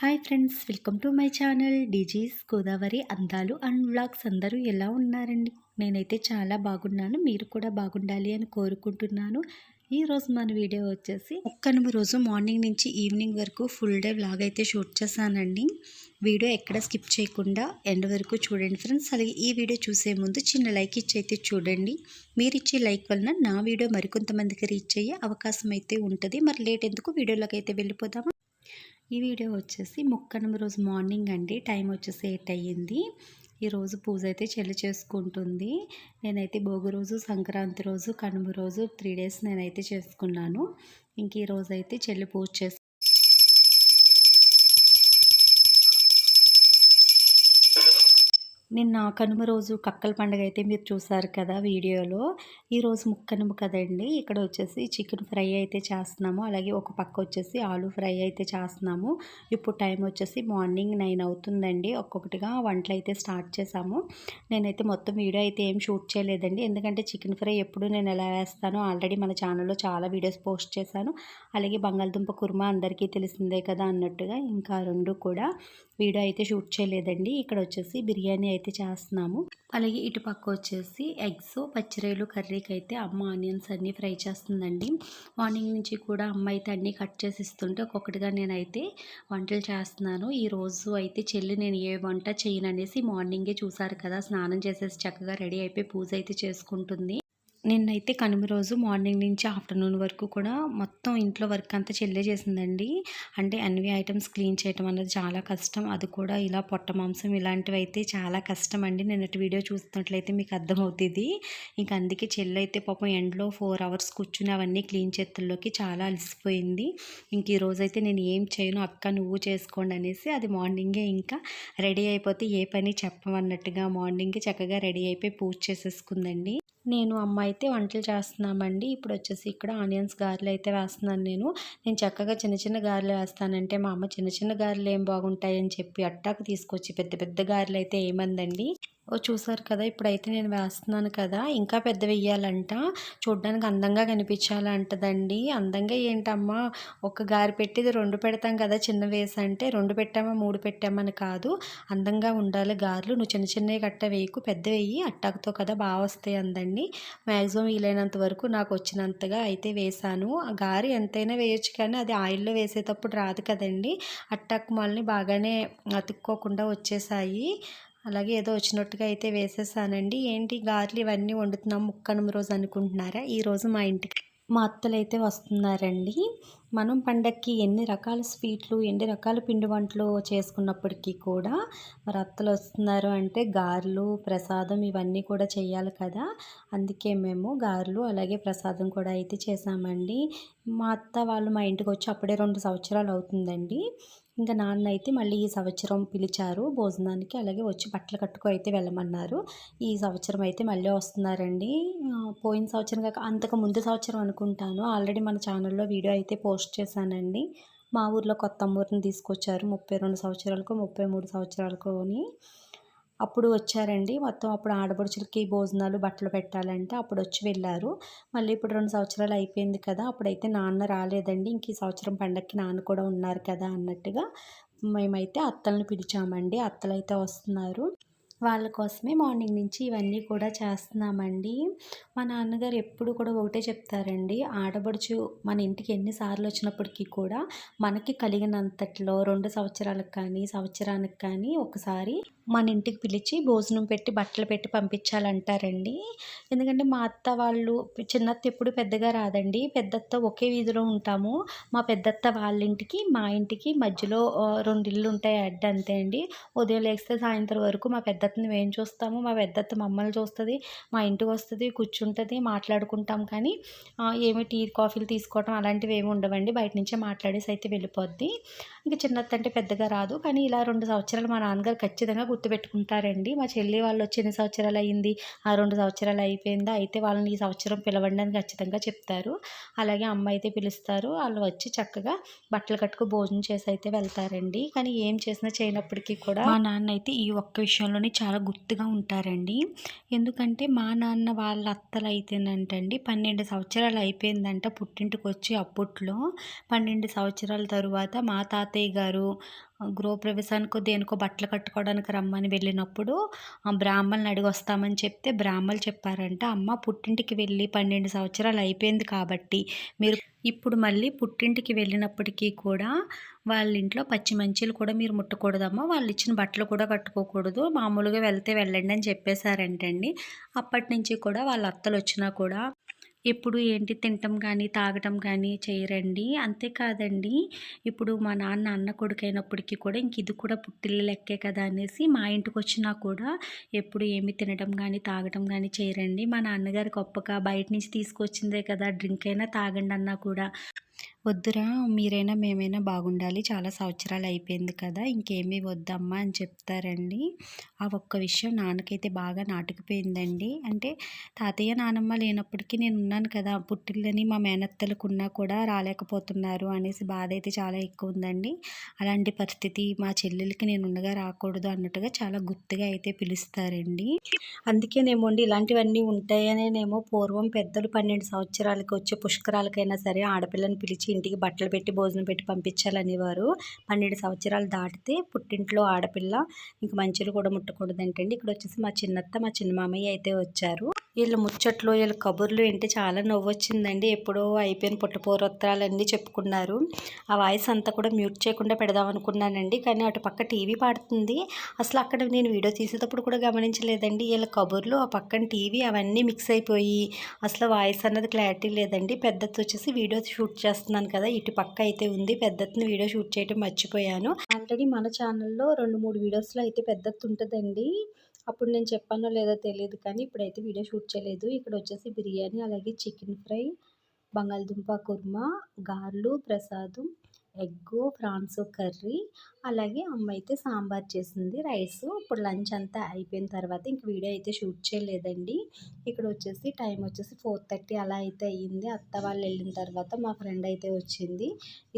Hi friends welcome to my channel DG's Godavari అందాలు and vlogs. అందరూ ఎలా ఉన్నారండి? నేనైతే చాలా బాగున్నాను మీరు కూడా బాగుండాలి అని కోరుకుంటున్నాను. ఈరోజు మన వీడియో వచ్చేసి ఒక్కనమ రోజు మార్నింగ్ నుంచి ఈవినింగ్ వరకు ఫుల్ డే వ్లాగ్ అయితే షూట్ చేశానండి. వీడియో ఎక్కడ స్కిప్ చేయకుండా ఎండ్ వరకు చూడండి ఫ్రెండ్స్. అలాగే ఈ వీడియో చూసే ముందు చిన్న లైక్ ఇచ్చి అయితే చూడండి. మీరు ఇచ్చే లైక్ వలన నా వీడియో మరికొంతమందికి రీచ్ అయ్యే అవకాశం అయితే ఉంటుంది. మరి లేట్ ఎందుకు వీడియోలోకి అయితే వెళ్ళిపోదామా? ఈ వీడియో వచ్చేసి ముక్కనమ రోజు మార్నింగ్ అండి. టైం వచ్చేసి ఎయిట్ అయ్యింది. ఈరోజు పూజ అయితే చెల్లి చేసుకుంటుంది. నేనైతే భోగి రోజు సంక్రాంతి రోజు కనుమ రోజు త్రీ డేస్ నేనైతే చేసుకున్నాను. ఇంక ఈరోజు అయితే చెల్లి పూజ చేసి నిన్న కనుమ రోజు కక్కల పండుగ అయితే మీరు చూసారు కదా వీడియోలో. ఈరోజు ముక్కనుమ కదండి. ఇక్కడ వచ్చేసి చికెన్ ఫ్రై అయితే చేస్తున్నాము. అలాగే ఒక పక్క వచ్చేసి ఆలు ఫ్రై అయితే చేస్తున్నాము. ఇప్పుడు టైం వచ్చేసి మార్నింగ్ నైన్ అవుతుందండి. ఒక్కొక్కటిగా వంటలు అయితే స్టార్ట్ చేశాము నేనైతే మొత్తం వీడియో అయితే ఏం షూట్ చేయలేదండి. ఎందుకంటే చికెన్ ఫ్రై ఎప్పుడు నేను ఎలా వేస్తానో ఆల్రెడీ మన ఛానల్లో చాలా వీడియోస్ పోస్ట్ చేశాను. అలాగే బంగాళదుంప కుర్మా అందరికీ తెలిసిందే కదా అన్నట్టుగా. ఇంకా రెండు కూడా. వీడియో అయితే షూట్ చేయలేదండి. ఇక్కడ వచ్చేసి బిర్యానీ అయితే చేస్తున్నాము. అలాగే ఇటు పక్క వచ్చేసి ఎగ్స్ పచ్చిరాయలు కర్రీకి అయితే అమ్మ ఆనియన్స్ అన్నీ ఫ్రై చేస్తుందండి. మార్నింగ్ నుంచి కూడా అమ్మ అయితే అన్నీ కట్ చేసి ఇస్తుంటే ఒక్కొక్కటిగా నేనైతే వంటలు చేస్తున్నాను. ఈ రోజు అయితే చెల్లి నేను ఏ వంట చేయను అనేసి మార్నింగే చూసారు కదా స్నానం చేసేసి చక్కగా రెడీ అయిపోయి పూజ అయితే చేసుకుంటుంది. నిన్నైతే కనుమ రోజు మార్నింగ్ నుంచి ఆఫ్టర్నూన్ వరకు కూడా మొత్తం ఇంట్లో వర్క్ అంతా చెల్లే చేసిందండి. అంటే అన్ని ఐటమ్స్ క్లీన్ చేయటం అనేది చాలా కష్టం. అది కూడా ఇలా పొట్ట మాంసం ఇలాంటివి అయితే చాలా కష్టం అండి నిన్నటి వీడియో చూస్తున్నట్లయితే మీకు అర్థమవుతుంది. ఇంక అందుకే చెల్లి అయితే పాపం ఎండ్లో ఫోర్ అవర్స్ కూర్చుని అవన్నీ క్లీన్ చేతుల్లోకి చాలా అలసిపోయింది. ఇంక ఈ రోజైతే నేను ఏం చేయను అక్క నువ్వు చేసుకోండి అనేసి అది మార్నింగే ఇంకా రెడీ అయిపోతే ఏ పని చెప్పమన్నట్టుగా మార్నింగే చక్కగా రెడీ అయిపోయి పూజ చేసేసుకుందండి. నేను అమ్మ అయితే వంటలు చేస్తున్నామండి. ఇప్పుడు వచ్చేసి ఇక్కడ ఆనియన్స్ గారెలు అయితే వేస్తున్నాను నేను. నేను చక్కగా చిన్న చిన్న గారెలు వేస్తానంటే మా అమ్మ చిన్న చిన్న గారెలు ఏం బాగుంటాయని చెప్పి అట్టాకు తీసుకొచ్చి పెద్ద పెద్ద గారెలు అయితే ఏమందండి ఓ చూసారు కదా ఇప్పుడైతే నేను వేస్తున్నాను కదా ఇంకా పెద్ద వెయ్యాలంట. చూడ్డానికి అందంగా కనిపించాలంటదండి. అందంగా ఏంటమ్మా ఒక గారి పెట్టిది రెండు పెడతాం కదా చిన్న వేసి అంటే రెండు పెట్టామా మూడు పెట్టామని కాదు. అందంగా ఉండాలి గారులు. నువ్వు చిన్న చిన్నవి కట్ట వేయకు పెద్ద వెయ్యి అట్టాకుతో కదా బాగా వస్తాయి అందండి. మ్యాక్సిమం వీలైనంత వరకు నాకు వచ్చినంతగా అయితే వేసాను. ఆ గారి ఎంతైనా వేయొచ్చు కానీ అది ఆయిల్లో వేసేటప్పుడు రాదు కదండి. అట్టాకు మళ్ళీ బాగానే అతుక్కోకుండా వచ్చేసాయి. అలాగే ఏదో వచ్చినట్టుగా అయితే వేసేసానండి. ఏంటి గార్లు ఇవన్నీ వండుతున్నాం ముక్కనం రోజు అనుకుంటున్నారా? ఈరోజు మా ఇంటికి మా అత్తలు అయితే వస్తున్నారండి. మనం పండక్కి ఎన్ని రకాల స్వీట్లు ఎన్ని రకాల పిండి వంటలు చేసుకున్నప్పటికీ కూడా మరి అత్తలు వస్తున్నారు అంటే గారెలు ప్రసాదం ఇవన్నీ కూడా చేయాలి కదా. అందుకే మేము గారెలు అలాగే ప్రసాదం కూడా అయితే చేసామండి మా అత్త వాళ్ళు మా ఇంటికి వచ్చి అప్పుడే రెండు సంవత్సరాలు అవుతుందండి. ఇంకా నాన్న అయితే మళ్ళీ ఈ సంవత్సరం పిలిచారు భోజనానికి. అలాగే వచ్చి బట్టలు కట్టుకు అయితే వెళ్ళమన్నారు. ఈ సంవత్సరం అయితే మళ్ళీ వస్తున్నారండి. పోయిన సంవత్సరం కాక అంతకు ముందు సంవత్సరం అనుకుంటాను. ఆల్రెడీ మన ఛానల్లో వీడియో అయితే పోస్ట్ చేశానండి. మా ఊర్లో కొత్త అమ్మూరిని తీసుకొచ్చారు ముప్పై రెండు సంవత్సరాలకు ముప్పై మూడు సంవత్సరాలకు అప్పుడు వచ్చారండి. మొత్తం అప్పుడు ఆడపడుచులకి భోజనాలు బట్టలు పెట్టాలంటే అప్పుడు వచ్చి వెళ్ళారు. మళ్ళీ ఇప్పుడు రెండు సంవత్సరాలు అయిపోయింది కదా అప్పుడైతే నాన్న రాలేదండి. ఇంక ఈ సంవత్సరం పండగకి నాన్న కూడా ఉన్నారు కదా అన్నట్టుగా మేమైతే అత్తలను పిలిచామండి. అత్తలు అయితే వస్తున్నారు. వాళ్ళ కోసమే మార్నింగ్ నుంచి ఇవన్నీ కూడా చేస్తున్నామండి. మా నాన్నగారు ఎప్పుడు కూడా ఒకటే చెప్తారండి ఆడబడుచు మన ఇంటికి ఎన్నిసార్లు వచ్చినప్పటికీ కూడా మనకి కలిగినంతట్లో రెండు సంవత్సరాలకు కానీ సంవత్సరానికి కానీ ఒకసారి మన ఇంటికి పిలిచి భోజనం పెట్టి బట్టలు పెట్టి పంపించాలంటారండి. ఎందుకంటే మా అత్త వాళ్ళు చిన్నత్త ఎప్పుడు పెద్దగా రాదండి. పెద్దత్త ఒకే వీధిలో ఉంటాము. మా పెద్దత్త వాళ్ళ ఇంటికి మా ఇంటికి మధ్యలో రెండు ఇల్లు ఉంటాయి అడ్డంతే అండి. ఉదయం లేస్తే సాయంత్రం వరకు మా పెద్ద పెద్దత్తని మేము చూస్తాము మా పెద్దత్త మమ్మల్ని చూస్తుంది మా ఇంటికి వస్తుంది కూర్చుంటుంది మాట్లాడుకుంటాం కానీ ఏమి టీ కాఫీలు తీసుకోవడం అలాంటివి ఏమి ఉండవండి. బయట నుంచే మాట్లాడేసి అయితే వెళ్ళిపోద్ది. ఇంకా చిన్నత్త అంటే పెద్దగా రాదు. కానీ ఇలా రెండు సంవత్సరాలు మా నాన్నగారు ఖచ్చితంగా గుర్తుపెట్టుకుంటారండి. మా చెల్లి వాళ్ళు వచ్చి ఎన్ని సంవత్సరాలు అయ్యింది ఆ రెండు సంవత్సరాలు అయిపోయిందా? అయితే వాళ్ళని ఈ సంవత్సరం పిలవండి అని ఖచ్చితంగా చెప్తారు. అలాగే అమ్మ అయితే పిలుస్తారు. వాళ్ళు వచ్చి చక్కగా బట్టలు కట్టుకు భోజనం చేసి అయితే వెళ్తారండి. కానీ ఏం చేసినా చేయనప్పటికీ కూడా మా నాన్న అయితే ఈ ఒక్క విషయంలోనే చాలా గుర్తుగా ఉంటారండి. ఎందుకంటే మా నాన్న వాళ్ళ అత్తలు అయితేనంటండి పన్నెండు సంవత్సరాలు అయిపోయిందంట పుట్టింటికి వచ్చి అప్పట్లో. పన్నెండు సంవత్సరాల తరువాత మా తాతయ్య గారు గృహప్రవేశానికో దేనికో బట్టలు కట్టుకోవడానికి రమ్మని వెళ్ళినప్పుడు ఆ బ్రాహ్మణుని అడిగి వస్తామని చెప్తే బ్రాహ్మలు చెప్పారంట. అమ్మ పుట్టింటికి వెళ్ళి పన్నెండు సంవత్సరాలు అయిపోయింది కాబట్టి మీరు ఇప్పుడు మళ్ళీ పుట్టింటికి వెళ్ళినప్పటికీ కూడా వాళ్ళ ఇంట్లో పచ్చి మంచీలు కూడా మీరు ముట్టకూడదమ్మా. వాళ్ళు ఇచ్చిన బట్టలు కూడా కట్టుకోకూడదు. మామూలుగా వెళ్తే వెళ్ళండి అని చెప్పేశారంటండి. అప్పటి నుంచి కూడా వాళ్ళ అత్తలు వచ్చినా కూడా ఎప్పుడు ఏంటి తినటం కానీ తాగటం కానీ చేయరండి. అంతేకాదండి ఇప్పుడు మా నాన్న అన్న కొడుకైనప్పటికీ కూడా ఇంక ఇది కూడా పుట్టిల్లు లెక్కే కదా అనేసి మా ఇంటికి వచ్చినా కూడా ఎప్పుడు ఏమి తినడం కానీ తాగటం కానీ చేయరండి. మా నాన్నగారి గొప్పగా బయట నుంచి తీసుకొచ్చిందే కదా డ్రింక్ అయినా తాగండి అన్నా కూడా. వద్దురా మీరైనా మేమైనా బాగుండాలి. చాలా సంవత్సరాలు అయిపోయింది కదా ఇంకేమీ వద్దమ్మా అని చెప్తారండి. ఆ ఒక్క విషయం నాన్నకైతే బాగా నాటుకుపోయిందండి. అంటే తాతయ్య నానమ్మ లేనప్పటికీ నేను ఉన్నాను కదా పుట్టిల్లని మా మేనత్తలకు ఉన్నా కూడా రాలేకపోతున్నారు అనేసి బాధ అయితే చాలా ఎక్కువ ఉందండి అలాంటి పరిస్థితి మా చెల్లెలకి నేను ఉండగా రాకూడదు అన్నట్టుగా చాలా గుర్తుగా అయితే పిలుస్తారండి. అందుకేనేమో అండి ఇలాంటివన్నీ ఉంటాయనేమో పూర్వం పెద్దలు పన్నెండు సంవత్సరాలకు వచ్చే పుష్కరాలకైనా సరే ఆడపిల్లని పిలిచి ఇంటికి బట్టలు పెట్టి భోజనం పెట్టి పంపించాలనేవారు. పన్నెండు సంవత్సరాలు దాటితే పుట్టింట్లో ఆడపిల్ల ఇంక మంచులు కూడా ముట్టకూడదంటండి. ఇక్కడ వచ్చేసి మా చిన్నత్త మా చిన్న మామయ్య అయితే వచ్చారు. వీళ్ళ ముచ్చట్లు వీళ్ళ కబుర్లు ఏంటి చాలా నవ్వు వచ్చిందండి ఎప్పుడో అయిపోయిన పుట్టపోరత్రాలన్నీ చెప్పుకున్నారు. ఆ వాయిస్ అంతా కూడా మ్యూట్ చేయకుండా పెడదాం అనుకున్నానండి. కానీ అటు పక్క టీవీ పాడుతుంది. అసలు అక్కడ నేను వీడియో తీసేటప్పుడు కూడా గమనించలేదండి. వీళ్ళ కబుర్లు ఆ పక్కన టీవీ అవన్నీ మిక్స్ అయిపోయి అసలు వాయిస్ అన్నది క్లారిటీ లేదండి. పెద్దది వచ్చేసి వీడియో షూట్ చేస్తున్నాను కదా ఇటు పక్క అయితే ఉంది. పెద్దతిని వీడియో షూట్ చేయడం మర్చిపోయాను. ఆల్రెడీ మన ఛానల్లో రెండు మూడు వీడియోస్లో అయితే పెద్దత్తు ఉంటుందండి. అప్పుడు నేను చెప్పానో లేదో తెలియదు కానీ ఇప్పుడైతే వీడియో షూట్ చేయలేదు. ఇక్కడ వచ్చేసి బిర్యానీ అలాగే చికెన్ ఫ్రై బంగాళదుంప కుర్మా గార్లు ప్రసాదం ఎగ్గు ఫ్రాన్స్ కర్రీ అలాగే అమ్మ అయితే సాంబార్ చేసింది రైస్. ఇప్పుడు లంచ్ అంతా అయిపోయిన తర్వాత ఇంక వీడియో అయితే షూట్ చేయలేదండి. ఇక్కడ వచ్చేసి టైం వచ్చేసి ఫోర్ థర్టీ అలా అయితే అయ్యింది. అత్త వాళ్ళు వెళ్ళిన తర్వాత మా ఫ్రెండ్ అయితే వచ్చింది.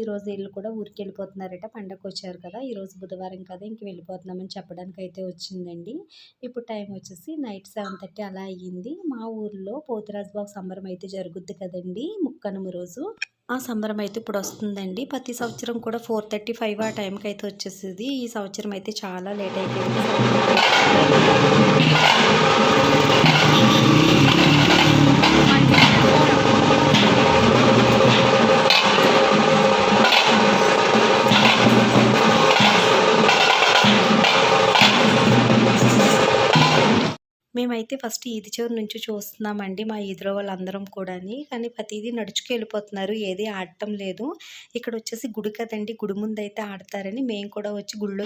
ఈరోజు వీళ్ళు కూడా ఊరికి వెళ్ళిపోతున్నారట పండగ వచ్చారు కదా. ఈరోజు బుధవారం కదా ఇంక వెళ్ళిపోతున్నామని చెప్పడానికి అయితే వచ్చిందండి. ఇప్పుడు టైం వచ్చేసి నైట్ సెవెన్ థర్టీ అలా అయ్యింది. మా ఊర్లో పోతురాజు బాబు సంబరం అయితే జరుగుద్ది కదండి ముక్కనుమ రోజు. ఆ సంబరం అయితే ఇప్పుడు వస్తుందండి. ప్రతి సంవత్సరం కూడా ఫోర్ థర్టీ ఫైవ్ ఆ టైంకి అయితే వచ్చేసింది. ఈ సంవత్సరం అయితే చాలా లేట్ అయిపోయింది. అయితే ఫస్ట్ ఈది చివరి నుంచి చూస్తున్నామండి మా ఈదిలో వాళ్ళందరం కూడాని. కానీ ప్రతిదీ నడుచుకు వెళ్ళిపోతున్నారు. ఏది ఆడటం లేదు. ఇక్కడ వచ్చేసి గుడి కదండి. గుడి ముందు అయితే ఆడతారని మేము కూడా వచ్చి గుడిలో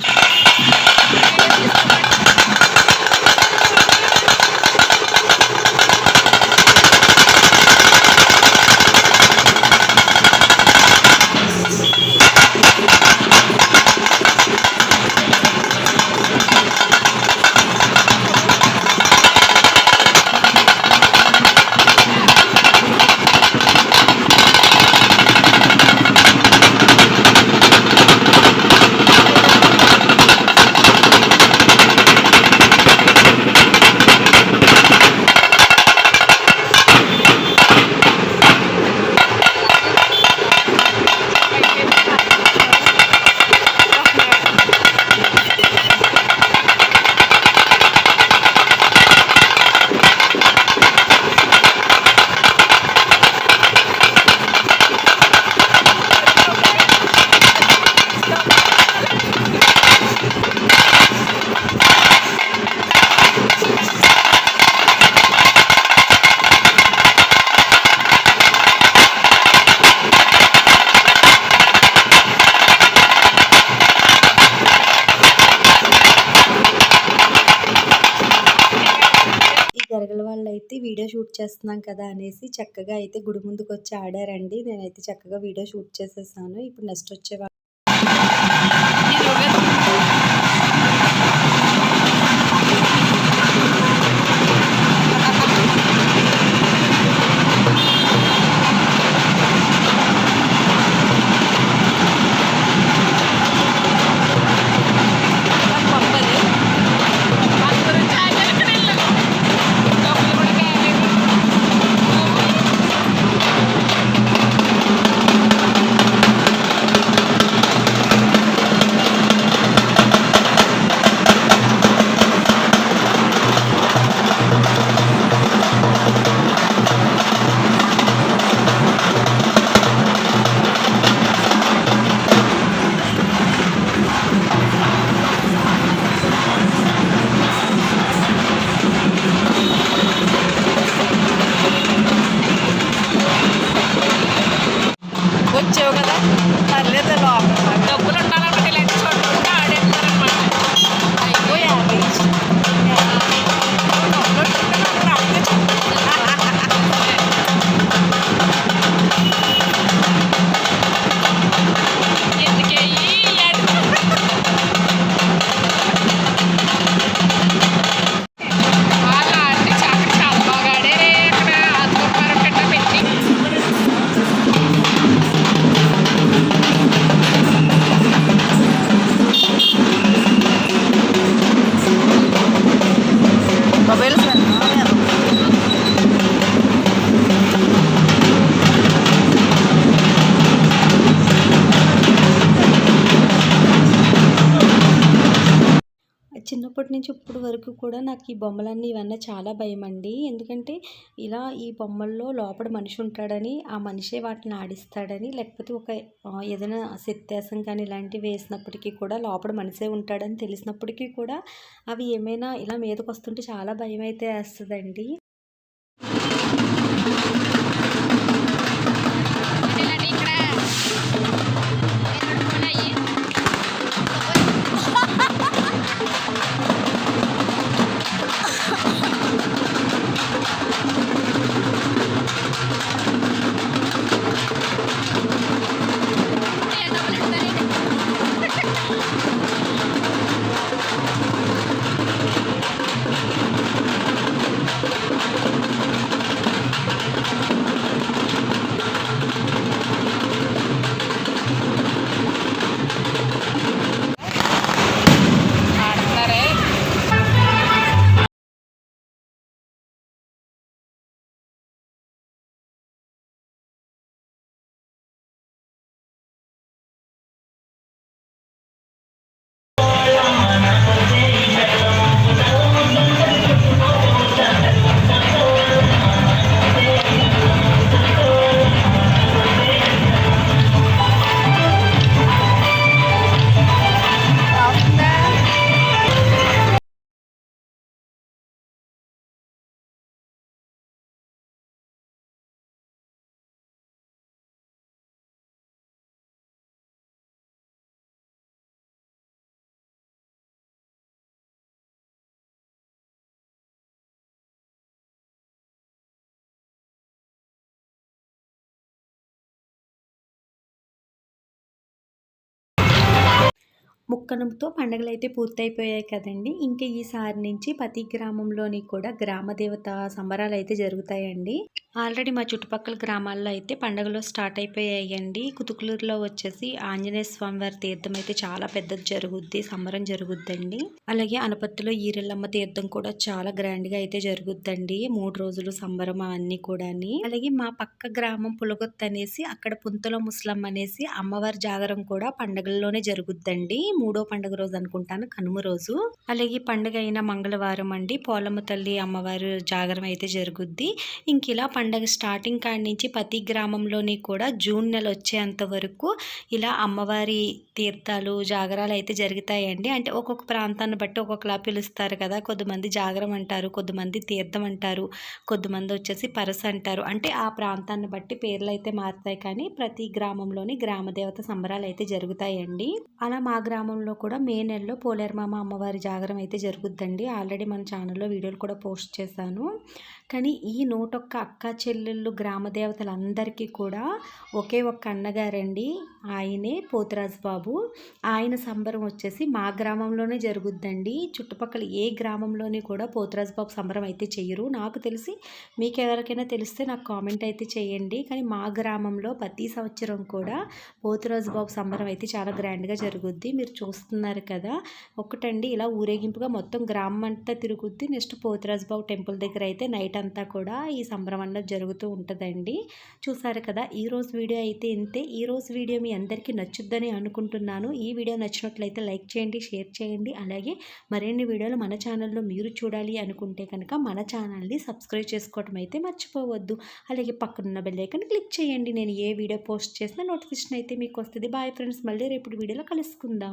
వీడియో షూట్ చేస్తున్నాం కదా అనేసి చక్కగా అయితే గుడి ముందుకు వచ్చి ఆడారండి. నేనైతే చక్కగా వీడియో షూట్ చేసేసాను. ఇప్పుడు నెక్స్ట్ వచ్చే వరకు కూడా నాకు ఈ బొమ్మలన్నీ ఇవన్నీ చాలా భయం అండి ఎందుకంటే ఇలా ఈ బొమ్మల్లో లోపల మనిషి ఉంటాడని, ఆ మనిషే వాటిని ఆడిస్తాడని, లేకపోతే ఒక ఏదైనా శక్త్యాసం కానీ ఇలాంటివి వేసినప్పటికీ కూడా లోపల మనిషే ఉంటాడని తెలిసినప్పటికీ కూడా అవి ఏమైనా ఇలా మీదకొస్తుంటే చాలా భయం అయితే వేస్తుందండి. Mo ముక్కనుతో పండుగలు అయితే పూర్తయిపోయాయి కదండి ఇంకా ఈసారి నుంచి ప్రతి గ్రామంలోని కూడా గ్రామ దేవత అయితే జరుగుతాయండి. ఆల్రెడీ మా చుట్టుపక్కల గ్రామాల్లో అయితే పండుగలు స్టార్ట్ అయిపోయాయండి. కుతుకులూరులో వచ్చేసి ఆంజనేయ స్వామి వారి తీర్థం అయితే చాలా పెద్దది జరుగుద్ది. సంబరం జరుగుద్దండి. అలాగే అనపత్తిలో ఈరెల్లమ్మ తీర్థం కూడా చాలా గ్రాండ్‌గా అయితే జరుగుద్దండి. మూడు రోజులు సంబరం అవన్నీ కూడా అలాగే మా పక్క గ్రామం పులగొత్తు అనేసి అక్కడ పుంతలో ముసలమ్మ అనేసి అమ్మవారి జాగరం కూడా పండగల్లోనే జరుగుద్దండి. మూడు పండుగ రోజు అనుకుంటాను కనుమ రోజు. అలాగే ఈ పండుగ అయిన మంగళవారం అండి పోలమ్మ తల్లి అమ్మవారు జాగరం అయితే జరుగుద్ది. ఇంక ఇలా పండగ స్టార్టింగ్ కాడి నుంచి ప్రతి గ్రామంలోని కూడా జూన్ నెల వచ్చేంత వరకు ఇలా అమ్మవారి తీర్థాలు, జాగరాలు అయితే జరుగుతాయండి. అంటే ఒక్కొక్క ప్రాంతాన్ని బట్టి ఒక్కొక్కలా పిలుస్తారు కదా! కొద్దిమంది జాగరం అంటారు. కొద్దిమంది తీర్థం అంటారు. కొద్దిమంది వచ్చేసి పరస అంటారు. అంటే ఆ ప్రాంతాన్ని బట్టి పేర్లు అయితే మారుతాయి కానీ ప్రతి గ్రామంలోని గ్రామదేవత సంబరాలు అయితే జరుగుతాయండి. అలా మా గ్రామంలో కూడా మే నెలలో పోలేరమామ అమ్మవారి జాగరం అయితే జరుగుద్దండి. ఆల్రెడీ మన ఛానల్‌లో వీడియోలు కూడా పోస్ట్ చేశాను. కానీ ఈ నూటొక్క అక్క చెల్లెళ్ళు గ్రామ దేవతలందరికీ కూడా ఒకే ఒక్క అన్నగారండి. ఆయనే పోతురాజు బాబు. ఆయన సంబరం వచ్చేసి మా గ్రామంలోనే జరుగుద్దండి. చుట్టుపక్కల ఏ గ్రామంలోని కూడా పోతురాజు బాబు సంబరం అయితే చేయరు నాకు తెలిసి మీకు ఎవరికైనా తెలిస్తే నాకు కామెంట్ అయితే చేయండి. కానీ మా గ్రామంలో ప్రతి సంవత్సరం కూడా పోతురాజు బాబు సంబరం అయితే చాలా గ్రాండ్‌గా జరుగుద్ది. మీరు చూస్తున్నారు కదా! ఒకటండి ఇలా ఊరేగింపుగా మొత్తం గ్రామం అంతా తిరుగుద్ది. నెక్స్ట్ పోతిరాజుబాబు టెంపుల్ దగ్గర అయితే నైట్ అంతా కూడా ఈ సంబరం అన్నది జరుగుతూ ఉంటుందండి చూసారు కదా! ఈరోజు వీడియో అయితే ఇంతే. ఈరోజు వీడియో మీ అందరికీ నచ్చుద్దని అనుకుంటున్నాను. ఈ వీడియో నచ్చినట్లయితే లైక్ చేయండి, షేర్ చేయండి. అలాగే మరిన్ని వీడియోలు మన ఛానల్‌లో మీరు చూడాలి అనుకుంటే కనుక మన ఛానల్‌ని సబ్స్క్రైబ్ చేసుకోవటం అయితే మర్చిపోవద్దు. అలాగే పక్కనున్న బెల్లైకన్ క్లిక్ చేయండి. నేను ఏ వీడియో పోస్ట్ చేసినా నోటిఫికేషన్ అయితే మీకు వస్తుంది బాయ్ ఫ్రెండ్స్. మళ్ళీ రేపు వీడియోలో కలుసుకుందాం.